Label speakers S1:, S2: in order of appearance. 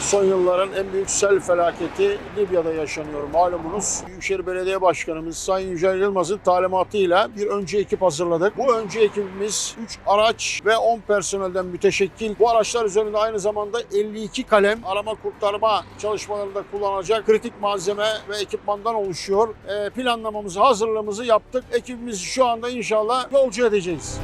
S1: Son yılların en büyük sel felaketi Libya'da yaşanıyor malumunuz. Büyükşehir Belediye Başkanımız Sayın Yücel Yılmaz'ın talimatıyla bir önce ekip hazırladık. Bu önce ekibimiz 3 araç ve 10 personelden müteşekkil. Bu araçlar üzerinde aynı zamanda 52 kalem arama kurtarma çalışmalarında kullanacak kritik malzeme ve ekipmandan oluşuyor. Ee, planlamamızı, hazırlığımızı yaptık. Ekibimizi şu anda inşallah yolcu edeceğiz.